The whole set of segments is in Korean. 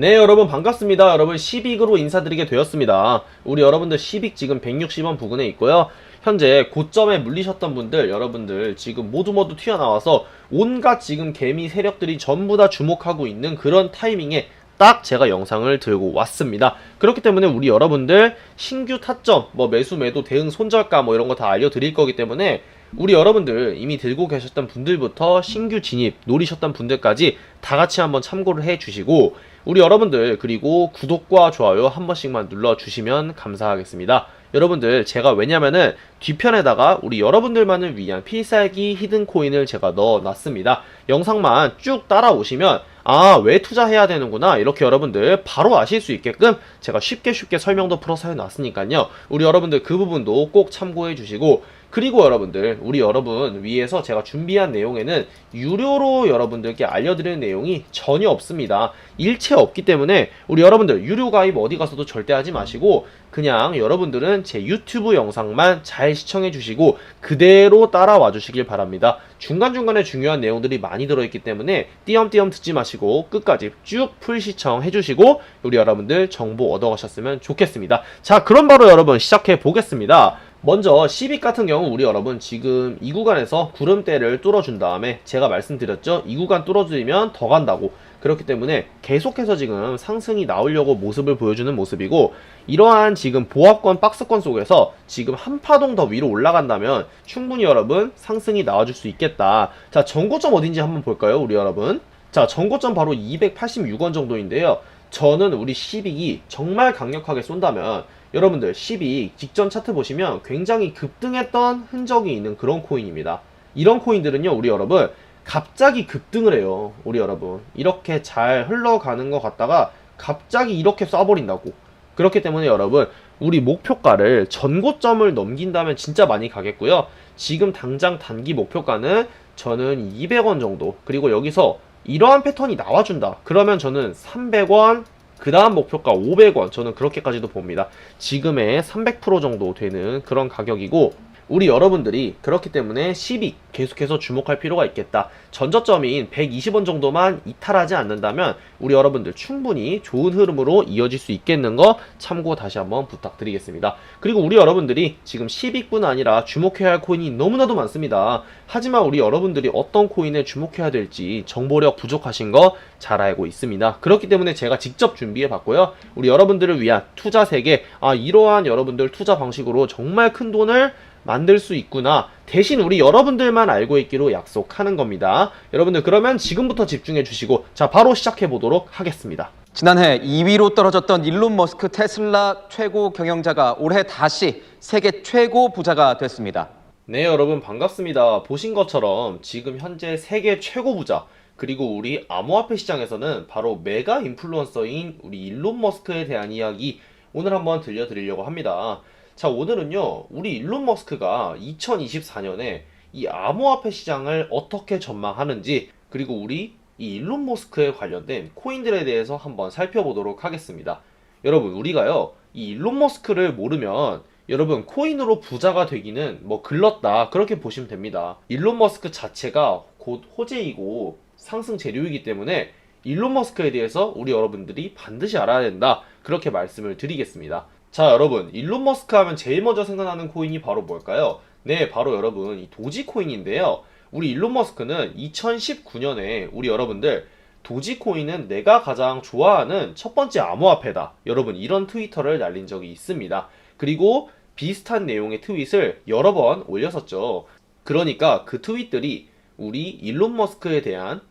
네 여러분 반갑습니다. 여러분 시빅으로 인사드리게 되었습니다. 우리 여러분들 시빅 지금 160원 부근에 있고요. 현재 고점에 물리셨던 분들 여러분들 지금 모두 모두 튀어나와서 온갖 지금 개미 세력들이 전부 다 주목하고 있는 그런 타이밍에 딱 제가 영상을 들고 왔습니다. 그렇기 때문에 우리 여러분들 신규 타점, 뭐 매수 매도 대응 손절가 뭐 이런 거 다 알려드릴 거기 때문에 우리 여러분들 이미 들고 계셨던 분들부터 신규 진입 노리셨던 분들까지 다 같이 한번 참고를 해 주시고 우리 여러분들 그리고 구독과 좋아요 한 번씩만 눌러 주시면 감사하겠습니다. 여러분들 제가 왜냐면은 뒤편에다가 우리 여러분들만을 위한 필살기 히든 코인을 제가 넣어 놨습니다. 영상만 쭉 따라오시면 아, 왜 투자해야 되는구나. 이렇게 여러분들 바로 아실 수 있게끔 제가 쉽게 쉽게 설명도 풀어서 해놨으니까요. 우리 여러분들 그 부분도 꼭 참고해 주시고, 그리고 여러분들, 우리 여러분 위에서 제가 준비한 내용에는 유료로 여러분들께 알려드리는 내용이 전혀 없습니다. 일체 없기 때문에 우리 여러분들 유료 가입 어디 가서도 절대 하지 마시고, 그냥 여러분들은 제 유튜브 영상만 잘 시청해 주시고, 그대로 따라와 주시길 바랍니다. 중간중간에 중요한 내용들이 많이 들어있기 때문에 띄엄띄엄 듣지 마시고 끝까지 쭉 풀 시청해 주시고 우리 여러분들 정보 얻어가셨으면 좋겠습니다. 자 그럼 바로 여러분 시작해 보겠습니다. 먼저 시빅 같은 경우 우리 여러분 지금 이 구간에서 구름대를 뚫어준 다음에 제가 말씀드렸죠? 이 구간 뚫어주면 더 간다고. 그렇기 때문에 계속해서 지금 상승이 나오려고 모습을 보여주는 모습이고 이러한 지금 보합권 박스권 속에서 지금 한 파동 더 위로 올라간다면 충분히 여러분 상승이 나와줄 수 있겠다. 자 전고점 어딘지 한번 볼까요 우리 여러분? 자 전고점 바로 286원 정도인데요 저는 우리 시빅이 정말 강력하게 쏜다면 여러분들 12 직전 차트 보시면 굉장히 급등했던 흔적이 있는 그런 코인입니다. 이런 코인들은요, 우리 여러분 갑자기 급등을 해요. 우리 여러분 이렇게 잘 흘러가는 것 같다가 갑자기 이렇게 쏴버린다고. 그렇기 때문에 여러분 우리 목표가를 전고점을 넘긴다면 진짜 많이 가겠고요. 지금 당장 단기 목표가는 저는 200원 정도. 그리고 여기서 이러한 패턴이 나와준다. 그러면 저는 300원, 그 다음 목표가 500원. 저는 그렇게까지도 봅니다. 지금의 300% 정도 되는 그런 가격이고, 우리 여러분들이 그렇기 때문에 12 계속해서 주목할 필요가 있겠다. 전저점인 120원 정도만 이탈하지 않는다면 우리 여러분들 충분히 좋은 흐름으로 이어질 수 있겠는 거 참고 다시 한번 부탁드리겠습니다. 그리고 우리 여러분들이 지금 10위뿐 아니라 주목해야 할 코인이 너무나도 많습니다. 하지만 우리 여러분들이 어떤 코인에 주목해야 될지 정보력 부족하신 거 잘 알고 있습니다. 그렇기 때문에 제가 직접 준비해 봤고요. 우리 여러분들을 위한 투자 세계, 아, 이러한 여러분들 투자 방식으로 정말 큰 돈을 만들 수 있구나. 대신 우리 여러분들만 알고 있기로 약속하는 겁니다. 여러분들 그러면 지금부터 집중해 주시고 자 바로 시작해 보도록 하겠습니다. 지난해 2위로 떨어졌던 일론 머스크 테슬라 최고 경영자가 올해 다시 세계 최고 부자가 됐습니다. 네 여러분 반갑습니다. 보신 것처럼 지금 현재 세계 최고 부자 그리고 우리 암호화폐 시장에서는 바로 메가 인플루언서인 우리 일론 머스크에 대한 이야기 오늘 한번 들려드리려고 합니다. 자, 오늘은요, 우리 일론 머스크가 2024년에 이 암호화폐 시장을 어떻게 전망하는지, 그리고 우리 이 일론 머스크에 관련된 코인들에 대해서 한번 살펴보도록 하겠습니다. 여러분, 우리가요, 이 일론 머스크를 모르면 여러분, 코인으로 부자가 되기는 뭐 글렀다. 그렇게 보시면 됩니다. 일론 머스크 자체가 곧 호재이고 상승 재료이기 때문에 일론 머스크에 대해서 우리 여러분들이 반드시 알아야 된다. 그렇게 말씀을 드리겠습니다. 자, 여러분, 일론 머스크 하면 제일 먼저 생각나는 코인이 바로 뭘까요? 네, 바로 여러분, 이 도지코인인데요. 우리 일론 머스크는 2019년에 우리 여러분들 도지코인은 내가 가장 좋아하는 첫 번째 암호화폐다. 여러분, 이런 트위터를 날린 적이 있습니다. 그리고 비슷한 내용의 트윗을 여러 번 올렸었죠. 그러니까 그 트윗들이 우리 일론 머스크에 대한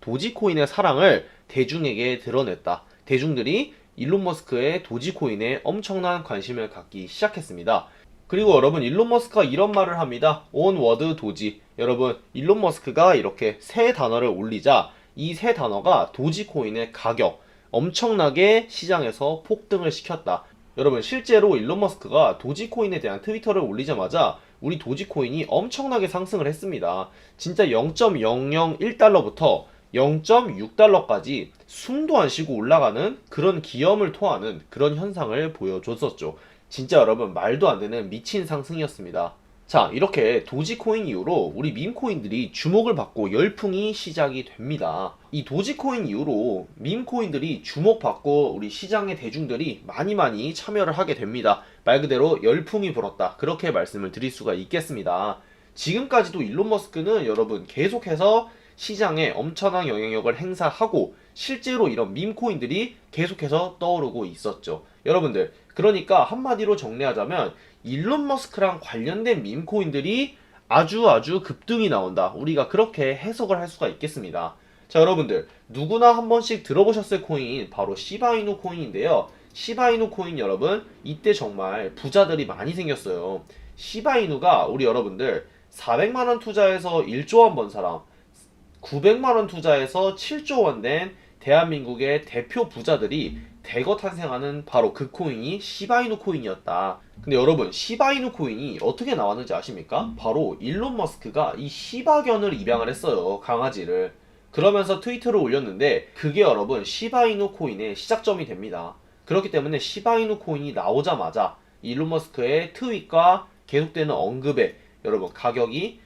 도지코인의 사랑을 대중에게 드러냈다. 대중들이 일론 머스크의 도지코인에 엄청난 관심을 갖기 시작했습니다. 그리고 여러분 일론 머스크가 이런 말을 합니다. 온 워드 도지. 여러분 일론 머스크가 이렇게 세 단어를 올리자 이세 단어가 도지코인의 가격 엄청나게 시장에서 폭등을 시켰다. 여러분 실제로 일론 머스크가 도지코인에 대한 트위터를 올리자마자 우리 도지코인이 엄청나게 상승을 했습니다. 진짜 0.001달러부터 0.6달러까지 숨도 안 쉬고 올라가는 그런 기염을 토하는 그런 현상을 보여줬었죠. 진짜 여러분 말도 안 되는 미친 상승이었습니다. 자, 이렇게 도지코인 이후로 우리 밈코인들이 주목을 받고 열풍이 시작이 됩니다. 이 도지코인 이후로 밈코인들이 주목받고 우리 시장의 대중들이 많이 많이 참여를 하게 됩니다. 말 그대로 열풍이 불었다. 그렇게 말씀을 드릴 수가 있겠습니다. 지금까지도 일론 머스크는 여러분 계속해서 시장에 엄청난 영향력을 행사하고 실제로 이런 밈코인들이 계속해서 떠오르고 있었죠. 여러분들, 그러니까 한마디로 정리하자면 일론 머스크랑 관련된 밈코인들이 아주 아주 급등이 나온다. 우리가 그렇게 해석을 할 수가 있겠습니다. 자, 여러분들, 누구나 한 번씩 들어보셨을 코인, 바로 시바이누 코인인데요. 시바이누 코인 여러분, 이때 정말 부자들이 많이 생겼어요. 시바이누가 우리 여러분들 400만 원 투자해서 1조 원 번 사람, 900만원 투자해서 7조 원된 대한민국의 대표 부자들이 대거 탄생하는 바로 그 코인이 시바이누 코인이었다. 근데 여러분, 시바이누 코인이 어떻게 나왔는지 아십니까? 바로 일론 머스크가 이 시바견을 입양을 했어요. 강아지를. 그러면서 트위터를 올렸는데 그게 여러분 시바이누 코인의 시작점이 됩니다. 그렇기 때문에 시바이누 코인이 나오자마자 일론 머스크의 트윗과 계속되는 언급에 여러분 가격이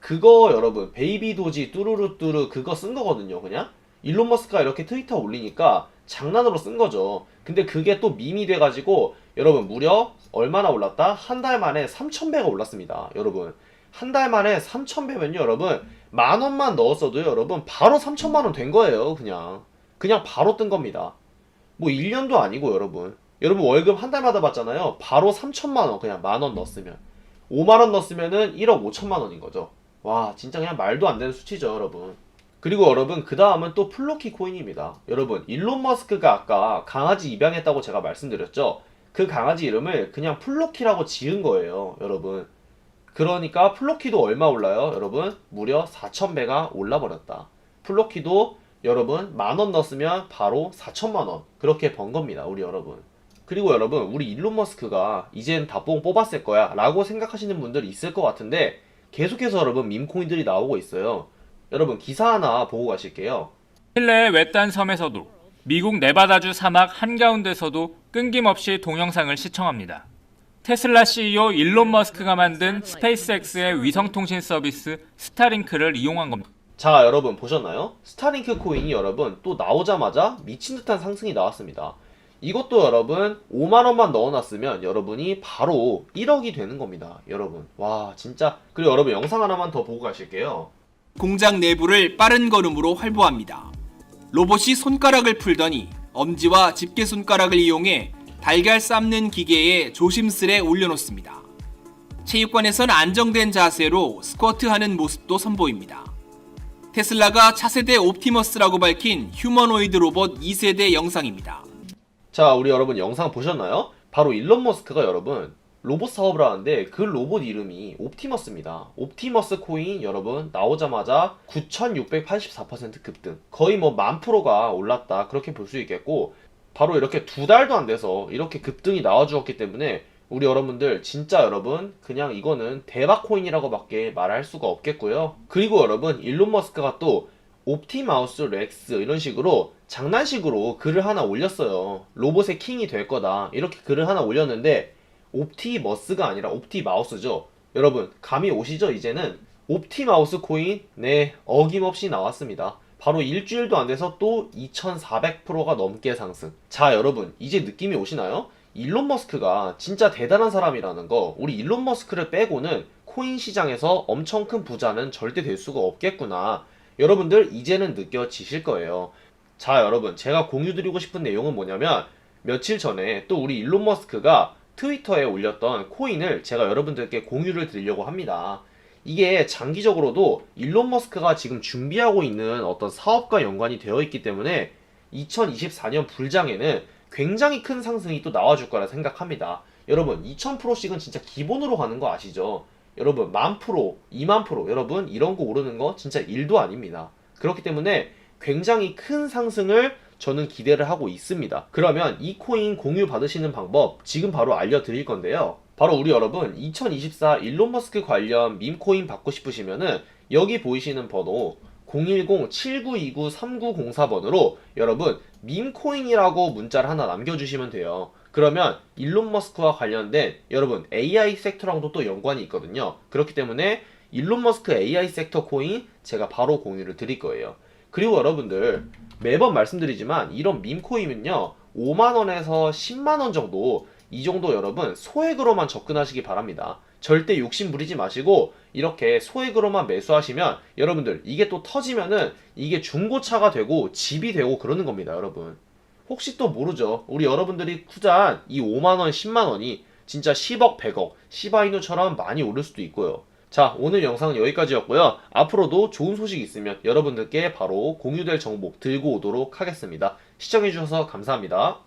그거 여러분 베이비 도지 뚜루루 뚜루 그거 쓴 거거든요 그냥? 일론 머스크가 이렇게 트위터 올리니까 장난으로 쓴 거죠. 근데 그게 또 밈이 돼가지고 여러분 무려 얼마나 올랐다? 한 달 만에 3,000배가 올랐습니다 여러분. 한 달 만에 3,000배면요 여러분 만 원만 넣었어도 여러분 바로 3천만 원 된 거예요 그냥. 그냥 바로 뜬 겁니다. 뭐 1년도 아니고 여러분. 여러분 월급 한 달마다 받잖아요. 바로 3천만 원 그냥 만 원 넣었으면. 5만 원 넣었으면은 1억 5천만 원인 거죠 와 진짜 그냥 말도 안 되는 수치죠 여러분. 그리고 여러분 그 다음은 또 플로키 코인입니다. 여러분 일론 머스크가 아까 강아지 입양했다고 제가 말씀드렸죠? 그 강아지 이름을 그냥 플로키라고 지은 거예요 여러분. 그러니까 플로키도 얼마 올라요 여러분? 무려 4,000배가 올라버렸다. 플로키도 여러분 만원 넣었으면 바로 4천만 원. 그렇게 번 겁니다 우리 여러분. 그리고 여러분 우리 일론 머스크가 이젠 다뽕 뽑았을 거야 라고 생각하시는 분들 있을 것 같은데 계속해서 여러분 밈코인들이 나오고 있어요. 여러분 기사 하나 보고 가실게요. 칠레의 외딴 섬에서도 미국 네바다주 사막 한가운데서도 끊김없이 동영상을 시청합니다. 테슬라 CEO 일론 머스크가 만든 스페이스X의 위성통신 서비스 스타링크를 이용한 겁니다. 자 여러분 보셨나요? 스타링크 코인이 여러분 또 나오자마자 미친 듯한 상승이 나왔습니다. 이것도 여러분 5만원만 넣어놨으면 여러분이 바로 1억이 되는 겁니다. 여러분 와 진짜 그리고 여러분 영상 하나만 더 보고 가실게요. 공장 내부를 빠른 걸음으로 활보합니다. 로봇이 손가락을 풀더니 엄지와 집게 손가락을 이용해 달걀 삶는 기계에 조심스레 올려놓습니다. 체육관에선 안정된 자세로 스쿼트하는 모습도 선보입니다. 테슬라가 차세대 옵티머스라고 밝힌 휴머노이드 로봇 2세대 영상입니다. 자, 우리 여러분 영상 보셨나요? 바로 일론 머스크가 여러분 로봇 사업을 하는데 그 로봇 이름이 옵티머스입니다. 옵티머스 코인 여러분 나오자마자 9,684% 급등. 거의 뭐 만 프로가 올랐다. 그렇게 볼 수 있겠고 바로 이렇게 두 달도 안 돼서 이렇게 급등이 나와 주었기 때문에 우리 여러분들 진짜 여러분 그냥 이거는 대박 코인이라고 밖에 말할 수가 없겠고요. 그리고 여러분 일론 머스크가 또 옵티마우스 렉스 이런 식으로 장난식으로 글을 하나 올렸어요. 로봇의 킹이 될 거다. 이렇게 글을 하나 올렸는데 옵티머스가 아니라 옵티마우스죠. 여러분 감이 오시죠? 이제는 옵티마우스 코인 네 어김없이 나왔습니다. 바로 일주일도 안 돼서 또 2400%가 넘게 상승. 자 여러분 이제 느낌이 오시나요? 일론 머스크가 진짜 대단한 사람이라는 거 우리 일론 머스크를 빼고는 코인 시장에서 엄청 큰 부자는 절대 될 수가 없겠구나. 여러분들 이제는 느껴지실 거예요. 자, 여러분, 제가 공유드리고 싶은 내용은 뭐냐면 며칠 전에 또 우리 일론 머스크가 트위터에 올렸던 코인을 제가 여러분들께 공유를 드리려고 합니다. 이게 장기적으로도 일론 머스크가 지금 준비하고 있는 어떤 사업과 연관이 되어 있기 때문에 2024년 불장에는 굉장히 큰 상승이 또 나와줄 거라 생각합니다. 여러분, 2000%씩은 진짜 기본으로 가는 거 아시죠? 여러분 만 프로, 2만 프로 여러분 이런 거 오르는 거 진짜 일도 아닙니다. 그렇기 때문에 굉장히 큰 상승을 저는 기대를 하고 있습니다. 그러면 이 코인 공유 받으시는 방법 지금 바로 알려드릴 건데요. 바로 우리 여러분 2024 일론 머스크 관련 밈코인 받고 싶으시면은 여기 보이시는 번호 010-7929-3904번으로 여러분 밈코인이라고 문자를 하나 남겨주시면 돼요. 그러면 일론 머스크와 관련된 여러분 AI 섹터랑도 또 연관이 있거든요. 그렇기 때문에 일론 머스크 AI 섹터 코인 제가 바로 공유를 드릴 거예요. 그리고 여러분들 매번 말씀드리지만 이런 밈코인은요 5만원에서 10만원 정도 이 정도 여러분 소액으로만 접근하시기 바랍니다. 절대 욕심 부리지 마시고 이렇게 소액으로만 매수하시면 여러분들 이게 또 터지면은 이게 중고차가 되고 집이 되고 그러는 겁니다 여러분. 혹시 또 모르죠. 우리 여러분들이 투자한 이 5만원, 10만원이 진짜 10억, 100억, 시바이누처럼 많이 오를 수도 있고요. 자, 오늘 영상은 여기까지였고요. 앞으로도 좋은 소식 있으면 여러분들께 바로 공유될 정보 들고 오도록 하겠습니다. 시청해주셔서 감사합니다.